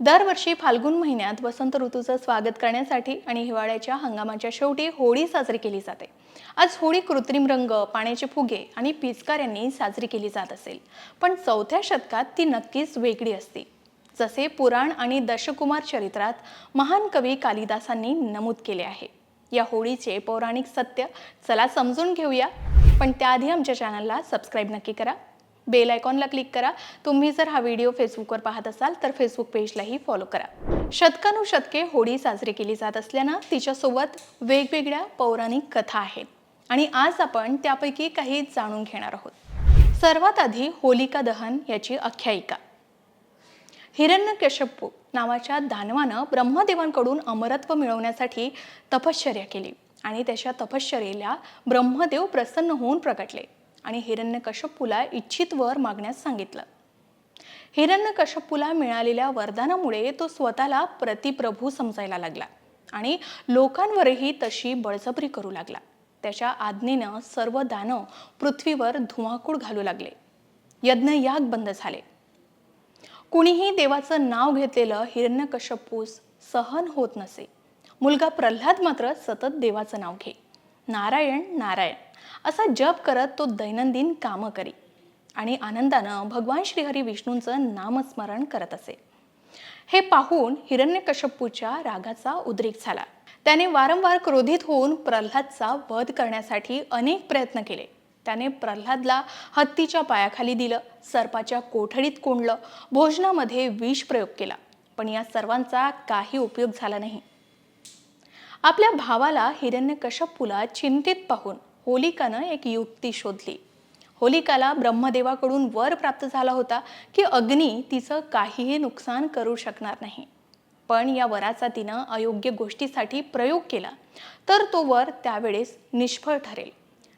दरवर्षी फाल्गुन महिन्यात वसंत ऋतूचं स्वागत करण्यासाठी आणि हिवाळ्याच्या हंगामाच्या शेवटी होळी साजरी केली जाते. आज होळी कृत्रिम रंग पाण्याचे फुगे आणि पिचकाऱ्यांनी साजरी केली जात असेल. पण चौथ्या शतकात ती नक्कीच वेगळी असते. जसे पुराण आणि दशकुमार चरित्रात महान कवी कालिदासांनी नमूद केले आहे. या होळीचे पौराणिक सत्य चला समजून घेऊया. पण त्याआधी आमच्या चॅनलला सबस्क्राईब नक्की करा. बेल आयकॉनला क्लिक करा. तुम्ही जर हा व्हिडिओ फेसबुकवर पाहत असाल तर फेसबुक पेजलाही फॉलो करा. शतकानुशतके होळी साजरी केली जात असल्यानं तिच्यासोबत वेगवेगळ्या पौराणिक कथा आहेत. आणि आज आपण त्यापैकी काही जाणून घेणार आहोत. सर्वात आधी होलिका दहन याची आख्यायिका. हिरण्यकश्यपू नावाच्या दानवानं ब्रह्मदेवांकडून अमरत्व मिळवण्यासाठी तपश्चर्या केली. आणि त्याच्या तपश्चर्येला ब्रह्मदेव प्रसन्न होऊन प्रगटले आणि हिरण्यकश्यपूला इच्छित वर मागण्यास सांगितलं. हिरण्यकश्यपूला मिळालेल्या वरदानामुळे तो स्वतःला प्रतिप्रभू समजायला लागला आणि लोकांवरही तशी बळजबरी करू लागला. त्याच्या आज्ञेनं सर्व दानव पृथ्वीवर धुमाकूळ घालू लागले. यज्ञयाग बंद झाले. कुणीही देवाचं नाव घेतलेलं हिरण्यकश्यपूस सहन होत नसे. मुलगा प्रल्हाद मात्र सतत देवाचं नाव घे. नारायण नारायण. असा जप करत तो दैनंदिन कामं करी. आणि आनंदानं भगवान श्रीहरी विष्णूंचं नामस्मरण करत असे. हे पाहून हिरण्यकश्यपूच्या रागाचा उद्रेक झाला. त्याने वारंवार क्रोधित होऊन प्रल्हादचा वध करण्यासाठी अनेक प्रयत्न केले. त्याने प्रल्हादला हत्तीच्या पायाखाली दिलं सर्पाच्या कोठडीत कोंडलं भोजनामध्ये विष प्रयोग केला. पण या सर्वांचा काही उपयोग झाला नाही. आपल्या भावाला हिरण्यकश्यपूला चिंतित पाहून होलिकानं एक युक्ती शोधली. होलिकाला ब्रह्मदेवाकडून वर प्राप्त झाला होता की अग्नी तिचं काहीही नुकसान करू शकणार नाही. पण या वराचा तिनं अयोग्य गोष्टीसाठी प्रयोग केला तर तो वर त्यावेळेस निष्फळ ठरेल.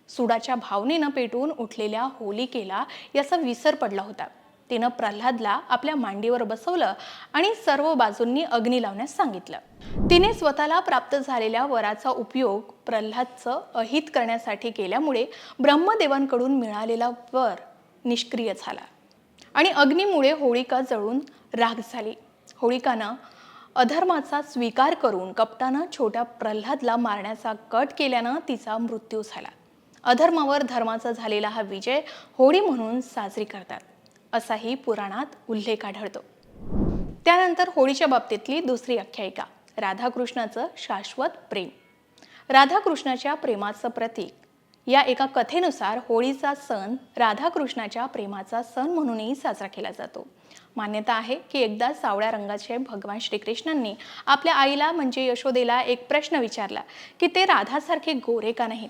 सुडाच्या भावनेनं पेटून उठलेल्या होलिकेला याचा विसर पडला होता. तिनं प्रल्हादला आपल्या मांडीवर बसवलं आणि सर्व बाजूंनी अग्नी लावण्यास सांगितलं. तिने स्वतःला प्राप्त झालेल्या वराचा उपयोग प्रल्हादचं अहित करण्यासाठी केल्यामुळे ब्रह्मदेवांकडून मिळालेला वर निष्क्रिय झाला आणि अग्नीमुळे होळिका जळून राग झाली. होळिकानं अधर्माचा स्वीकार करून कपटानं छोट्या प्रल्हादला मारण्याचा कट केल्यानं तिचा मृत्यू झाला. अधर्मावर धर्माचा झालेला हा विजय होळी म्हणून साजरी करतात. असाही पुराणात उल्लेख आढळतो. त्यानंतर होळीच्या बाबतीतली दुसरी आख्यायिका राधाकृष्णाचं शाश्वत प्रेम. राधाकृष्णाच्या प्रेमाचं प्रतीक या एका कथेनुसार होळीचा सण राधाकृष्णाच्या प्रेमाचा सण म्हणूनही साजरा केला जातो. मान्यता आहे की एकदा सावळ्या रंगाचे भगवान श्रीकृष्णांनी आपल्या आईला म्हणजे यशोदेला एक प्रश्न विचारला की ते राधासारखे गोरे का नाहीत?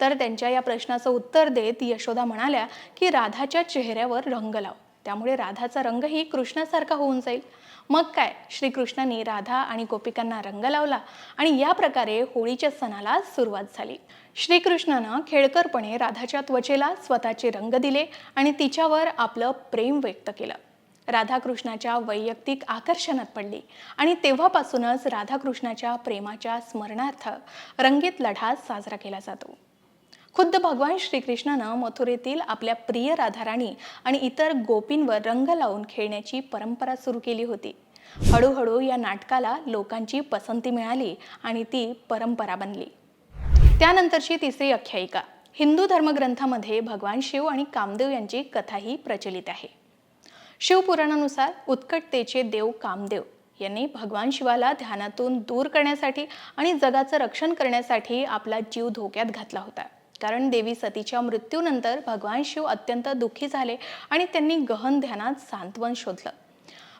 तर त्यांच्या या प्रश्नाचं उत्तर देत यशोदा म्हणाल्या की राधाच्या चेहऱ्यावर रंग लाव. त्यामुळे राधाचा रंगही कृष्णासारखा होऊन जाईल. मग काय? श्रीकृष्णांनी राधा आणि गोपिकांना रंग लावला आणि या प्रकारे होळीच्या सणाला सुरुवात झाली. श्रीकृष्णानं खेळकरपणे राधाच्या त्वचेला स्वतःचे रंग दिले आणि तिच्यावर आपलं प्रेम व्यक्त केलं. राधाकृष्णाच्या वैयक्तिक आकर्षणात पडली आणि तेव्हापासूनच राधाकृष्णाच्या प्रेमाच्या स्मरणार्थ रंगीत लढा साजरा केला जातो. खुद्द भगवान श्रीकृष्णानं मथुरेतील आपल्या प्रिय राधाराणी आणि इतर गोपींवर रंग लावून खेळण्याची परंपरा सुरू केली होती. हळूहळू या नाटकाला लोकांची पसंती मिळाली आणि ती परंपरा बनली. त्यानंतरची तिसरी आख्यायिका हिंदू धर्मग्रंथामध्ये भगवान शिव आणि कामदेव यांची कथाही प्रचलित आहे. शिवपुराणानुसार उत्कटतेचे देव कामदेव यांनी भगवान शिवाला ध्यानातून दूर करण्यासाठी आणि जगाचं रक्षण करण्यासाठी आपला जीव धोक्यात घातला होता. कारण देवी सतीच्या मृत्यूनंतर भगवान शिव अत्यंत दुःखी झाले आणि त्यांनी गहन ध्यानात सांत्वन शोधलं.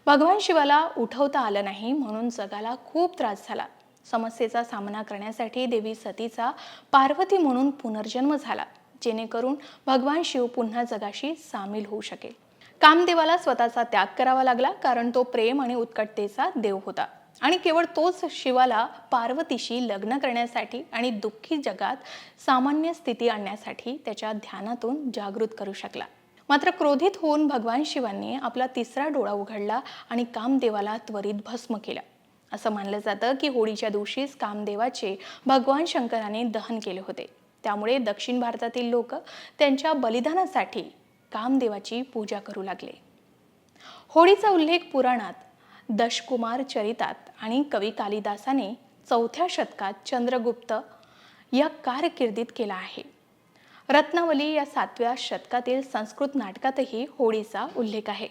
भगवान शिवाला उठवता आलं नाही म्हणून जगाला खूप त्रास झाला. समस्येचा सामना करण्यासाठी देवी सतीचा पार्वती म्हणून पुनर्जन्म झाला जेणेकरून भगवान शिव पुन्हा जगाशी सामील होऊ शकेल. कामदेवाला स्वतःचा त्याग करावा लागला कारण तो प्रेम आणि उत्कटतेचा देव होता. आणि केवळ तोच शिवाला पार्वतीशी लग्न करण्यासाठी आणि दुःखी जगात सामान्य स्थिती आणण्यासाठी त्याच्या ध्यानातून जागृत करू शकला. मात्र क्रोधित होऊन भगवान शिवांनी आपला तिसरा डोळा उघडला आणि कामदेवाला त्वरित भस्म केला. असं मानलं जातं की होळीच्या दिवशीच कामदेवाचे भगवान शंकराने दहन केले होते. त्यामुळे दक्षिण भारतातील लोक त्यांच्या बलिदानासाठी कामदेवाची पूजा करू लागले. होळीचा उल्लेख पुराणात दशकुमार चरितात आणि कवी कालिदासाने चौथ्या शतकात चंद्रगुप्त या कारकिर्दीत केला आहे. रत्नावली या सातव्या शतकातील संस्कृत नाटकातही होळीचा उल्लेख आहे.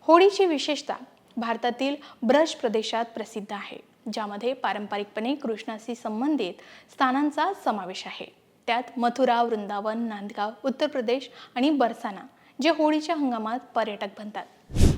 होळीची विशेषता भारतातील ब्रज प्रदेशात प्रसिद्ध आहे ज्यामध्ये पारंपरिकपणे कृष्णाशी संबंधित स्थानांचा समावेश आहे. त्यात मथुरा वृंदावन नांदगाव उत्तर प्रदेश आणि बरसाना जे होळीच्या हंगामात पर्यटक बनतात.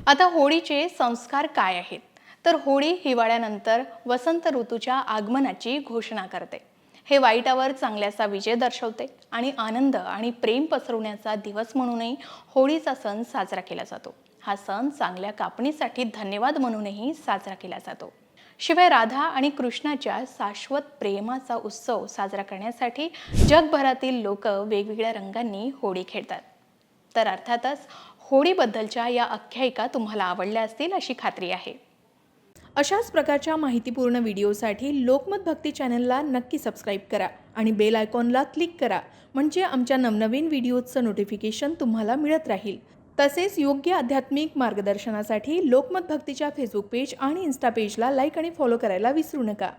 आता होळीचे संस्कार काय आहेत? तर होळी हिवाळ्यानंतर वसंत ऋतूच्या आगमनाची घोषणा करते. हे वाईटावर चांगल्याचा विजय दर्शवते आणि आनंद आणि प्रेम पसरवण्याचा दिवस म्हणूनही होळीचा सण साजरा केला जातो. हा सण चांगल्या कापणीसाठी धन्यवाद म्हणूनही साजरा केला जातो. शिवाय राधा आणि कृष्णाच्या शाश्वत प्रेमाचा उत्सव साजरा करण्यासाठी जगभरातील लोक वेगवेगळ्या रंगांनी होळी खेळतात. तर अर्थातच होळीबद्दलच्या या आख्यायिका तुम्हाला आवडल्या असतील अशी खात्री आहे. अशाच प्रकारच्या माहितीपूर्ण व्हिडिओसाठी लोकमत भक्ती चॅनलला नक्की सबस्क्राईब करा आणि बेल आयकॉनला क्लिक करा म्हणजे आमच्या नवनवीन व्हिडिओजचं नोटिफिकेशन तुम्हाला मिळत राहील. तसेच योग्य आध्यात्मिक मार्गदर्शनासाठी लोकमत भक्तीच्या फेसबुक पेज आणि इन्स्टा पेजला लाईक आणि फॉलो करायला विसरू नका.